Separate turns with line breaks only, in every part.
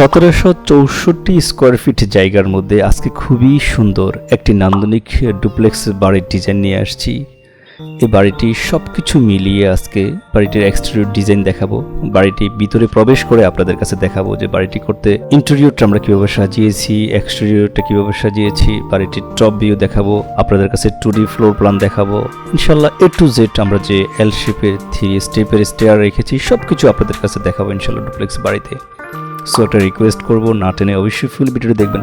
সতেরোশো চৌষট্টি square feet জায়গার মধ্যে আজকে খুবই সুন্দর একটি নান্দনিক ডুপ্লেক্স বাড়ির ডিজাইন নিয়ে আসছি। এই বাড়িটি সব কিছু মিলিয়ে আজকে বাড়িটির এক্সটেরিয়র ডিজাইন দেখাবো। বাড়িটি ভিতরে প্রবেশ করে আপনাদের কাছে দেখাবো যে বাড়িটি করতে ইন্টেরিয়রটা আমরা কীভাবে সাজিয়েছি এক্সটেরিয়রটা কীভাবে সাজিয়েছি, বাড়িটির টপ ভিউ দেখাবো, আপনাদের কাছে টু ডি ফ্লোর প্ল্যান দেখাবো। ইনশাল্লাহ এ টু জেড আমরা যে এল শেপের থ্রি স্টেপের স্টেয়ার রেখেছি সব কিছু আপনাদের কাছে দেখাবো ইনশাল্লাহ ডুপ্লেক্স বাড়িতে। সো একটা রিকোয়েস্ট করব, না টেনে অবশ্যই ফুল ভিডিওটি দেখবেন।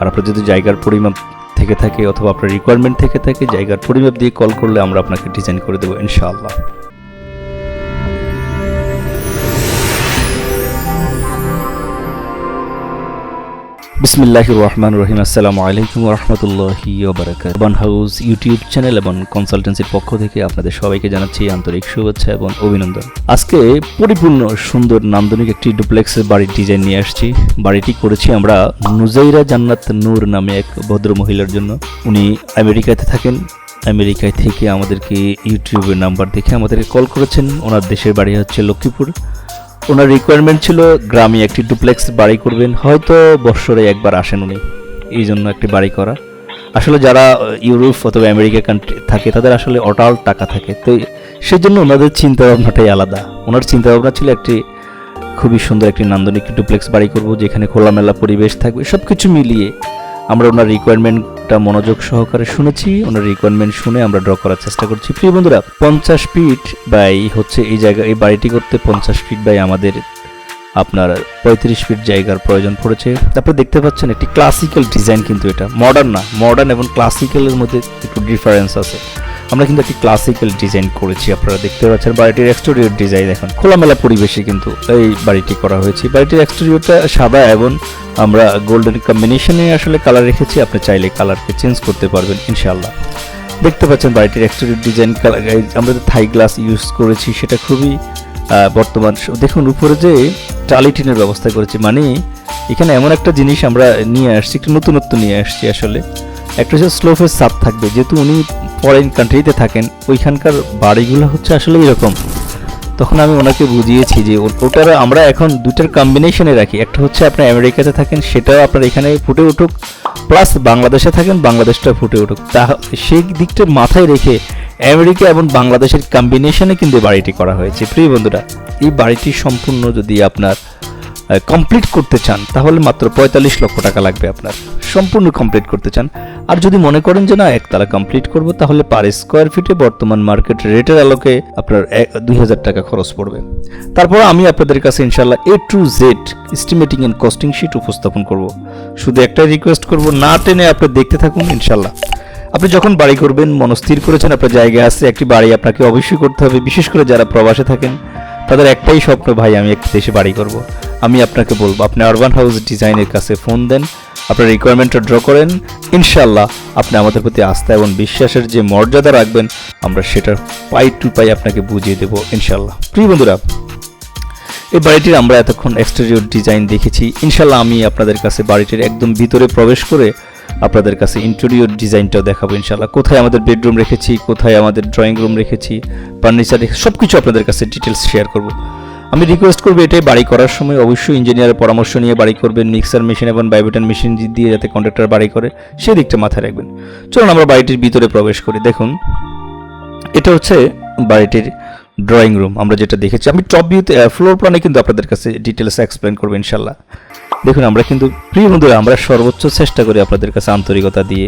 আর আপনার যদি জায়গার পরিমাপ থেকে থাকে অথবা আপনার রিকোয়ারমেন্ট থেকে থাকে, জায়গার পরিমাপ দিয়ে কল করলে আমরা আপনাকে ডিজাইন করে দেবো, ইনশাআল্লাহ। বিসমিল্লাহ রহমান রহিম আসসালামু আলাইকুম রহমতুল্লাহি বান হাউস ইউটিউব চ্যানেল এবং কনসালটেন্সির পক্ষ থেকে আপনাদের সবাইকে জানাচ্ছি আন্তরিক শুভেচ্ছা এবং অভিনন্দন। আজকে পরিপূর্ণ সুন্দর নান্দনিক একটি ডুপ্লেক্স বাড়ির ডিজাইন নিয়ে আসছি। বাড়িটি করেছি আমরা নুজাইরা জান্নাত নূর নামে এক ভদ্র মহিলার জন্য। উনি আমেরিকাতে থাকেন। আমেরিকায় থেকে আমাদেরকে ইউটিউবের নাম্বার দেখে আমাদেরকে কল করেছেন। ওনার দেশের বাড়ি হচ্ছে লক্ষ্মীপুর। ওনার রিকোয়ারমেন্ট ছিল গ্রামে একটি ডুপ্লেক্স বাড়ি করবেন, হয়তো বৎসরে একবার আসেন উনি। এই জন্য একটি বাড়ি করা। আসলে যারা ইউরোপ অথবা আমেরিকা কান্ট্রি থাকে, তাদের আসলে অটাল টাকা থাকে। তো সেই জন্য ওনাদের চিন্তা ভাবনাটাই আলাদা। ওনার চিন্তা ভাবনা ছিল একটি খুবই সুন্দর একটি নান্দনিক ডুপ্লেক্স বাড়ি করব, যেখানে খোলামেলা পরিবেশ থাকবে সব কিছু মিলিয়ে আমরা ওনার রিকোয়ারমেন্টটা মনোযোগ সহকারে শুনেছি, ওনার রিকোয়ারমেন্ট শুনে আমরা ড্র করার চেষ্টা করছি। প্রিয় বন্ধুরা, পঞ্চাশ ফিট বাই হচ্ছে এই জায়গা, এই বাড়িটি করতে পঞ্চাশ ফিট বাই আমাদের আপনার পঁয়ত্রিশ ফিট জায়গার প্রয়োজন পড়েছে। তারপরে দেখতে পাচ্ছেন একটি ক্লাসিক্যাল ডিজাইন কিন্তু এটা। মডার্ন না মডার্ন এবং ক্লাসিক্যালের মধ্যে একটু ডিফারেন্স আছে। আমরা কিন্তু একটি ক্লাসিক্যাল ডিজাইন করেছি, আপনারা দেখতে পাচ্ছেন। বাড়িটির এক্সটেরিয়র ডিজাইন এখন খোলামেলা পরিবেশে কিন্তু এই বাড়িটি করা হয়েছে। বাড়িটির এক্সটেরিয়রটা সাদা এবং আমরা গোল্ডেন কম্বিনেশনে আসলে কালার রেখেছি। আপনি চাইলে কালারকে চেঞ্জ করতে পারবেন ইনশাল্লাহ দেখতে পাচ্ছেন বাড়িটির এক্সটেরিয়র ডিজাইন আমরা যে থাই গ্লাস ইউজ করেছি, সেটা খুবই বর্তমান দেখুন, উপরে যে টালিটিনের ব্যবস্থা করেছি মানে এখানে এমন একটা জিনিস আমরা নিয়ে আসছি, একটু নতুনত্ব নিয়ে আসছি আসলে। একটা হচ্ছে স্লোফের সাপ থাকবে। যেহেতু উনি ফরেন কান্ট্রিতে থাকেন, ওইখানকার বাড়িগুলো হচ্ছে আসলে এরকম। তখন আমি ওনাকে বুঝিয়েছি যে ওটার আমরা এখন দুটার কম্বিনেশনে রাখি। একটা হচ্ছে আপনার আমেরিকাতে থাকেন, সেটাও আপনার এখানে ফুটে উঠুক প্লাস বাংলাদেশে থাকেন, বাংলাদেশটা ফুটে উঠুক। তা সেই দিকটা মাথায় রেখে আমেরিকা এবং বাংলাদেশের কম্বিনেশনে কিন্তু বাড়িটি করা হয়েছে। প্রিয় বন্ধুরা, এই বাড়িটি সম্পূর্ণ যদি আপনার কমপ্লিট করতে চান, তাহলে মাত্র পঁয়তাল্লিশ লক্ষ টাকা লাগবে আপনার। সম্পূর্ণ কমপ্লিট করতে চান। আর যদি মনে করেন যে না একতলা কমপ্লিট করব, তাহলে পার স্কোয়ার ফিটে বর্তমান মার্কেট রেটের আলোকে আপনার দুই হাজার টাকা খরচ পড়বে। তারপর আমি আপনাদের কাছে ইনশাল্লাহ A to Z estimating and costing sheet উপস্থাপন করব। শুধু একটাই রিকোয়েস্ট করব, না টেনে আপনি দেখতে থাকুন ইনশাল্লাহ আপনি যখন বাড়ি করবেন, মনস্থির করেছেন, আপনার জায়গায় আছে, একটি বাড়ি আপনাকে অবশ্যই করতে হবে, বিশেষ করে যারা প্রবাসে থাকেন, তাদের একটাই স্বপ্ন, ভাই, আমি একটি দেশে বাড়ি করব। আমি আপনাকে বলব, আপনি আরবান হাউস ডিজাইনের কাছে ফোন দেন, আপনার রিকোয়ারমেন্টটা ড্র করেন ইনশাল্লাহ আপনি আমাদের প্রতি আস্থা এবং বিশ্বাসের যে মর্যাদা রাখবেন, আমরা সেটার পাই টু পাই আপনাকে বুঝিয়ে দেবো ইনশাল্লাহ প্রিয় বন্ধুরা, এই বাড়িটির আমরা এতক্ষণ এক্সটেরিয়র ডিজাইন দেখেছি ইনশাল্লাহ আমি আপনাদের কাছে বাড়িটির একদম ভিতরে প্রবেশ করে আপনাদের কাছে ইন্টেরিয়র ডিজাইনটাও দেখাবো ইনশাল্লাহ কোথায় আমাদের বেডরুম রেখেছি, কোথায় আমাদের ড্রয়িং রুম রেখেছি ফার্নিচার রেখেছি সব কিছু আপনাদের কাছে ডিটেলস শেয়ার করব। আমি রিকোয়েস্ট করব এটাই বাড়ি করার সময়। অবশ্যই ইঞ্জিনিয়ারের পরামর্শ নিয়ে বাড়ি করবেন মিক্সার মেশিন এবং বাইবেটান মেশিন দিয়ে যাতে কন্ট্রাক্টর বাড়ি করে সেই দিকটা মাথায় রাখবেন। চলুন আমরা বাড়িটির ভিতরে প্রবেশ করি। দেখুন, এটা হচ্ছে বাড়িটির ড্রয়িং রুম আমরা যেটা দেখেছি, আমি টপ ভিউতে ফ্লোর প্ল্যানে কিন্তু আপনাদের কাছে ডিটেলস এক্সপ্লেন করব ইনশাল্লাহ। দেখুন, আমরা কিন্তু, প্রিয় বন্ধুরা, আমরা সর্বোচ্চ চেষ্টা করি আপনাদের কাছে আন্তরিকতা দিয়ে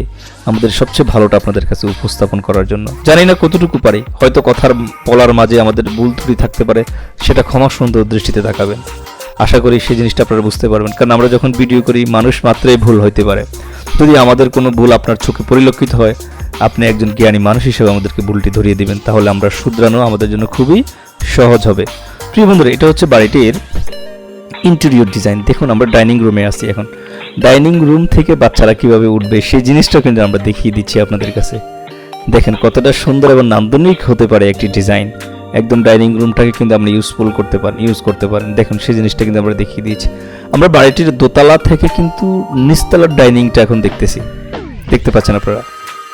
আমাদের সবচেয়ে ভালোটা আপনাদের কাছে উপস্থাপন করার জন্য। জানি না কতটুকু পারি, হয়তো কথার বলার মাঝে আমাদের ভুল ত্রুটি থাকতে পারে, সেটা ক্ষমা সুন্দর দৃষ্টিতে তাকাবেন। আশা করি সেই জিনিসটা আপনারা বুঝতে পারবেন, কারণ আমরা যখন ভিডিও করি, মানুষ মাত্রই ভুল হইতে পারে। যদি আমাদের কোনো ভুল আপনার চোখে পরিলক্ষিত হয়, আপনি একজন জ্ঞানী মানুষ হিসেবে আমাদেরকে ভুলটি ধরিয়ে দিবেন, তাহলে আমরা শুধরানো আমাদের জন্য খুবই সহজ হবে। প্রিয় বন্ধুরা, এটা হচ্ছে বাড়িটির ইন্টেরিয়র ডিজাইন দেখুন, আমরা ডাইনিং রুমে আছি এখন। ডাইনিং রুম থেকে বাচ্চারা কীভাবে উঠবে, সেই জিনিসটা কিন্তু আমরা দেখিয়ে দিচ্ছি আপনাদের কাছে। দেখেন, কতটা সুন্দর এবং নান্দনিক হতে পারে একটি ডিজাইন একদম ডাইনিং রুমটাকে কিন্তু আপনি ইউজফুল করতে পারেন ইউজ করতে পারেন। দেখুন, সেই জিনিসটা কিন্তু আমরা দেখিয়ে দিয়েছি। আমরা বাড়িটির দোতলা থেকে কিন্তু নিচতলার ডাইনিংটা এখন দেখতেছি। দেখতে পাচ্ছেন আপনারা?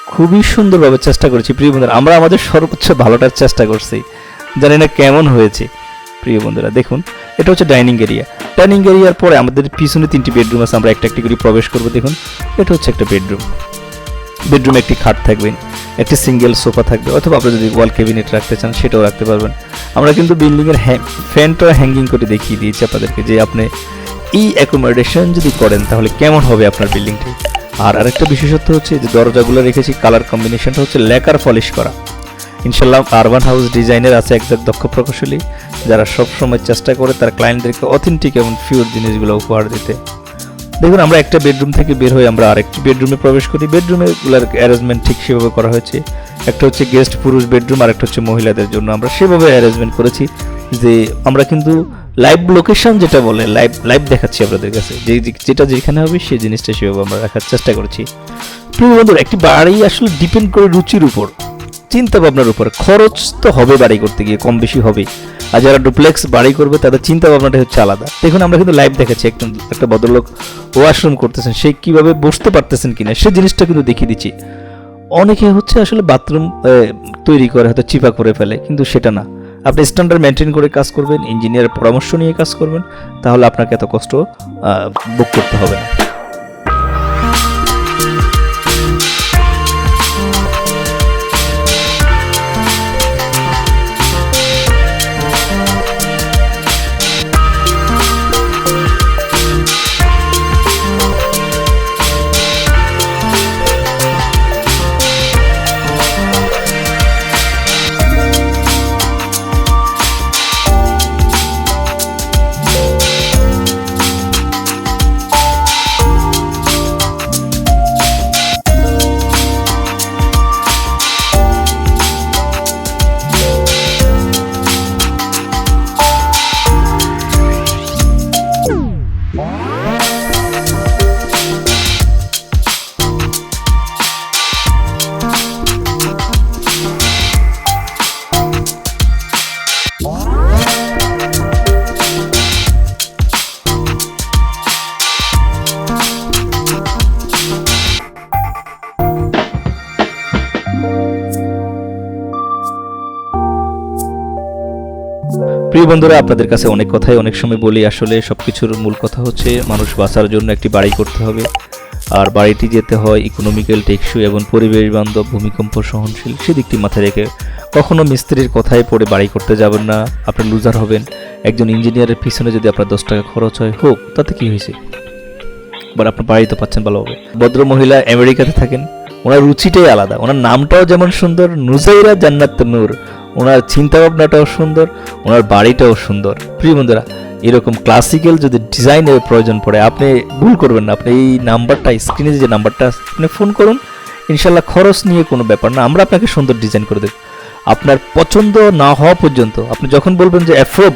খুবই সুন্দরভাবে চেষ্টা করেছি। প্রিয় বন্ধুরা, আমরা আমাদের সর্বোচ্চ ভালোটার চেষ্টা করছি। জানি না কেমন হয়েছে। প্রিয় বন্ধুরা, দেখুন, এটা হচ্ছে ডাইনিং এরিয়া। ডাইনিং এরিয়ার পরে আমাদের পিছনে তিনটি বেডরুম আছে, আমরা একটা একটি করে প্রবেশ করব, দেখুন, এটা হচ্ছে একটা বেডরুম। বেডরুমে একটি খাট থাকবে, একটি সিঙ্গেল সোফা থাকবে, অথবা আপনি যদি ওয়াল ক্যাবিনেট রাখতে চান, সেটাও রাখতে পারবেন। আমরা কিন্তু বিল্ডিংয়ের ফ্যানটা হ্যাঙ্গিং করে দেখিয়ে দিয়েছি আপনাদেরকে যে আপনি এই অ্যাকোমোডেশন যদি করেন, তাহলে কেমন হবে আপনার বিল্ডিংটি? আর আরেকটা বিশেষত্ব হচ্ছে যে দরজাগুলো রেখেছি কালার কম্বিনেশনটা হচ্ছে লেকার পলিশ করা। ইনশাল্লাহ আরবান হাউস ডিজাইনের আছে একজন দক্ষ প্রকৌশলী, যারা সব সময় চেষ্টা করে তার ক্লায়েন্টদেরকে অথেন্টিক এবং ফিউর জিনিসগুলো উপহার দিতে। দেখুন, আমরা একটা বেডরুম থেকে বের হয়ে আমরা আরেকটি বেডরুমে প্রবেশ করি। বেডরুমে গুলার অ্যারেঞ্জমেন্ট ঠিক সেভাবে করা হয়েছে। একটা হচ্ছে গেস্ট পুরুষ বেডরুম আর একটা হচ্ছে মহিলাদের জন্য আমরা সেভাবে অ্যারেঞ্জমেন্ট করেছি যে আমরা কিন্তু লাইভ লোকেশন যেটা বলে লাইভ লাইভ দেখাচ্ছি আপনাদের কাছে। যে- যেটা যেখানে হবে সেই জিনিসটা সেভাবে আমরা রাখার চেষ্টা করেছি। প্রিয় বন্ধুরা, একটি বাড়ি আসলে ডিপেন্ড করে রুচির উপর। চিন্তা ভাবনার উপর খরচ তো হবে বাড়ি করতে গিয়ে, কম বেশি হবে আর যারা ডুপ্লেক্স বাড়ি করবে, তাদের চিন্তা ভাবনাটা হচ্ছে আলাদা। দেখুন, আমরা কিন্তু লাইভ দেখাচ্ছি, একজন, একটা ভদ্রলোক ওয়াশরুম করতেছেন, সে কীভাবে বসতে পারতেছেন কিনা, সে জিনিসটা কিন্তু দেখিয়ে দিচ্ছি। অনেকে হচ্ছে আসলে বাথরুম তৈরি করে, হয়তো চিপা করে ফেলে, কিন্তু সেটা না। আপনি স্ট্যান্ডার্ড মেনটেন করে কাজ করবেন ইঞ্জিনিয়ারের পরামর্শ নিয়ে কাজ করবেন, তাহলে আপনাকে এত কষ্ট বুক করতে হবে না। প্রিয় বন্ধুরা, আপনাদের কাছে অনেক কথাই, অনেক সময় বলি। আসলে সব কিছুর মূল কথা হচ্ছে, মানুষ বাঁচার জন্য একটি বাড়ি করতে হবে। আর বাড়িটি যেতে হয় ইকোনমিক্যাল টেকসই এবং পরিবেশ বান্ধব ভূমিকম্প সহনশীল, সেদিকটি মাথায় রেখে। কখনো মিস্ত্রির কথায় পড়ে বাড়ি করতে যাবেন না, আপনি লুজার হবেন। একজন ইঞ্জিনিয়ারের পিছনে যদি আপনার দশ টাকা খরচ হয়, হোক, তাতে কি হয়েছে? বাট আপনার বাড়ি তো পাচ্ছেন ভালোভাবে। ভদ্র মহিলা আমেরিকাতে থাকেন। ওনার রুচিটাই আলাদা। ওনার নামটাও যেমন সুন্দর, নুজাইরা জান্নাত নূর। ওনার চিন্তা ভাবনাটাও সুন্দর, ওনার বাড়িটাও সুন্দর। প্রিয় বন্ধুরা, এরকম ক্লাসিক্যাল যদি ডিজাইনের প্রয়োজন পড়ে, আপনি ভুল করবেন না। আপনি এই নাম্বারটা স্ক্রিনে যে নাম্বারটা আপনি ফোন করুন। ইনশাল্লাহ খরচ নিয়ে কোনো ব্যাপার না, আমরা আপনাকে সুন্দর ডিজাইন করে দেব। আপনার পছন্দ না হওয়া পর্যন্ত, আপনি যখন বলবেন যে অ্যাফ্রোব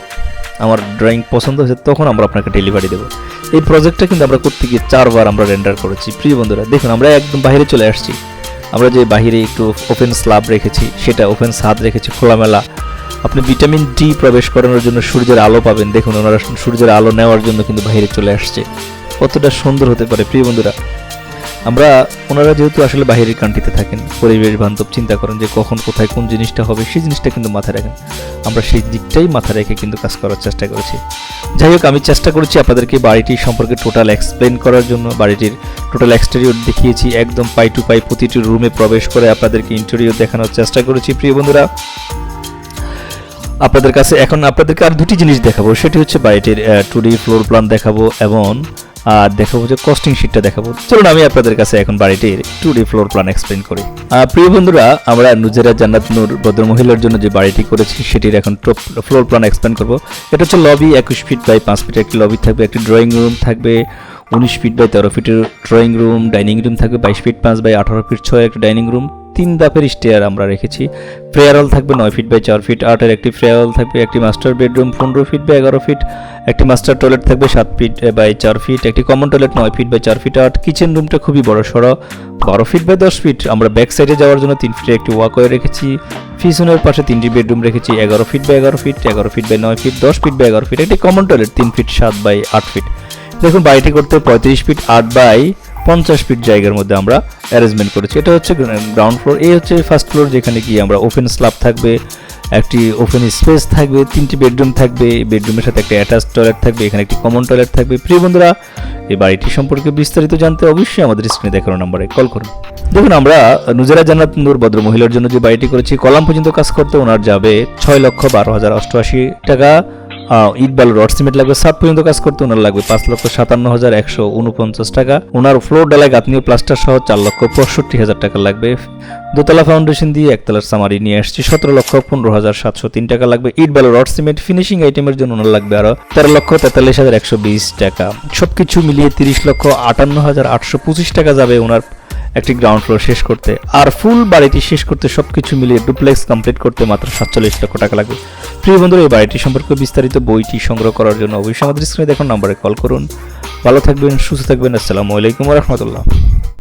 আমার ড্রয়িং পছন্দ হয়েছে, তখন আমরা আপনাকে ডেলিভারি দেবো। এই প্রজেক্টটা কিন্তু আমরা করতে গিয়ে চারবার আমরা রেন্ডার করেছি। প্রিয় বন্ধুরা, দেখুন, আমরা একদম বাইরে চলে আসছি। আমরা যে বাহিরে একটু ওপেন স্লাব রেখেছি, সেটা ওপেন ছাদ রেখেছি, খোলামেলা। আপনি ভিটামিন ডি প্রবেশ করানোর জন্য সূর্যের আলো পাবেন। দেখুন, ওনারা সূর্যের আলো নেওয়ার জন্য কিন্তু বাইরে চলে আসছে। কতটা সুন্দর হতে পারে, প্রিয় বন্ধুরা। আমরা ওনারা যেহেতু আসলে বাহিরের কান্ট্রিতে থাকেন, পরিবেশ বান্ধব, চিন্তা করেন যে কখন, কোথায়, কোন জিনিসটা হবে, সেই জিনিসটা কিন্তু মাথায় রাখেন। আমরা সেই দিকটাই মাথায় রেখে কিন্তু কাজ করার চেষ্টা করেছি। যাই হোক, আমি চেষ্টা করেছি আপনাদেরকে বাড়িটি সম্পর্কে টোটাল এক্সপ্লেন করার জন্য। বাড়িটির টোটাল এক্সটেরিয়র দেখিয়েছি, একদম পাই টু পাই প্রতিটি রুমে প্রবেশ করে আপনাদেরকে ইন্টেরিয়র দেখানোর চেষ্টা করেছি। প্রিয় বন্ধুরা, আপনাদের কাছে এখন আপনাদেরকে আর দুটি জিনিস দেখাবো, সেটি হচ্ছে বাড়িটির টু ডি ফ্লোর প্ল্যান দেখাবো এবং আর দেখাবো যে কস্টিং শিটটা দেখাবো। চলুন আমি আপনাদের কাছে এখন বাড়িটির two D floor plan explain করি। প্রিয় বন্ধুরা, আমরা নুজেরা জান্নাত নূর ভদ্র মহিলার জন্য যে বাড়িটি করেছি, সেটির এখন ফ্লোর প্ল্যান এক্সপ্লেন করব। এটা হচ্ছে লবি একুশ ফিট বাই পাঁচ ফিট একটি লবি থাকবে, একটি ড্রয়িং রুম থাকবে উনিশ ফিট বাই তেরো ফিটের ড্রয়িং রুম ডাইনিং রুম থাকবে, বাইশ ফিট পাঁচ বাই আঠারো ফিট ছয় একটি ডাইনিং রুম তিন ধাপের স্টেয়ার আমরা রেখেছি। প্রেয়ার হল থাকবে নয় ফিট বাই চার ফিট আটের একটি প্রেয়ার হল থাকবে, একটি মাস্টার বেডরুম পনেরো ফিট বাই এগারো ফিট একটি মাস্টার টয়লেট থাকবে, সাত ফিট বাই চার ফিট একটি কমন টয়লেট নয় ফিট বাই চার ফিট আট কিচেন রুমটা খুবই বড় সড়ো, বারো ফিট বাই দশ ফিট আমরা ব্যাক সাইডে যাওয়ার জন্য তিন ফিটের একটি ওয়াকওয়ে রেখেছি, পিছনের পাশে তিনটি বেডরুম রেখেছি, এগারো ফিট বাই এগারো ফিট এগারো ফিট বাই নয় ফিট দশ ফিট বাই এগারো ফিট একটি কমন টয়লেট তিন ফিট সাত বাই আট ফিট দেখুন বাড়িটি করতে পঁয়ত্রিশ ফিট আট বাই পঞ্চাশ ফিট জায়গার মধ্যে আমরা অ্যারেঞ্জমেন্ট করেছি। এটা হচ্ছে গ্রাউন্ড ফ্লোর এই হচ্ছে ফার্স্ট ফ্লোর যেখানে গিয়ে আমরা ওপেন স্ল্যাব থাকবে, একটি ওপেন স্পেস থাকবে, তিনটি বেডরুম থাকবে বেডরুমের সাথে একটা অ্যাটাচ টয়লেট থাকবে, এখানে একটি কমন টয়লেট থাকবে। প্রিয় বন্ধুরা, এই বাড়িটি সম্পর্কে বিস্তারিত জানতে অবশ্যই আমাদের স্ক্রিনে দেখানো নম্বরে কল করুন। দেখুন, আমরা নুজেরা জান্নাত নূর ভদ্র মহিলার জন্য যে বাড়িটি করেছি, কলাম পর্যন্ত কাজ করতে ওনার যাবে ছয় লক্ষ বারো হাজার অষ্টআশি টাকা। ইট বালু রড সিমেন্ট লাগবে সাত পর্যন্ত কাজ করতে ওনার লাগবে পাঁচ লক্ষ সাতান্ন হাজার একশো উনপঞ্চাশ টাকা। ওনার ফ্লোর ডালাই গাঁথনীয় প্লাস্টার সহ চার লক্ষ পঁয়ষট্টি হাজার টাকা লাগবে। দোতলা ফাউন্ডেশন দিয়ে একতলার সামারি নিয়ে আসছি। সতেরো লক্ষ পনেরো হাজার সাতশো তিন টাকা লাগবে। ইট বালু রড সিমেন্ট ফিনিশিং আইটেমের জন্য ওনার লাগবে আরও তেরো লক্ষ তেতাল্লিশ হাজার একশো বিশ টাকা। সবকিছু মিলিয়ে তিরিশ লক্ষ আটান্ন হাজার আটশো পঁচিশ টাকা যাবে ওনার একটি গ্রাউন্ড ফ্লোর শেষ করতে, আর ফুল বাড়িটি শেষ করতে সব কিছু মিলিয়ে ডুপ্লেক্স কমপ্লিট করতে মাত্র সাতচল্লিশ লক্ষ টাকা লাগবে। প্রিয় বন্ধুরা, এই বাড়িটি সম্পর্কে বিস্তারিত বইটি সংগ্রহ করার জন্য অবশ্যই আমাদের স্ক্রিনে দেখুন নম্বরে কল করুন। ভালো থাকবেন, সুস্থ থাকবেন, আসসালামু আলাইকুম রহমতুল্লাহ।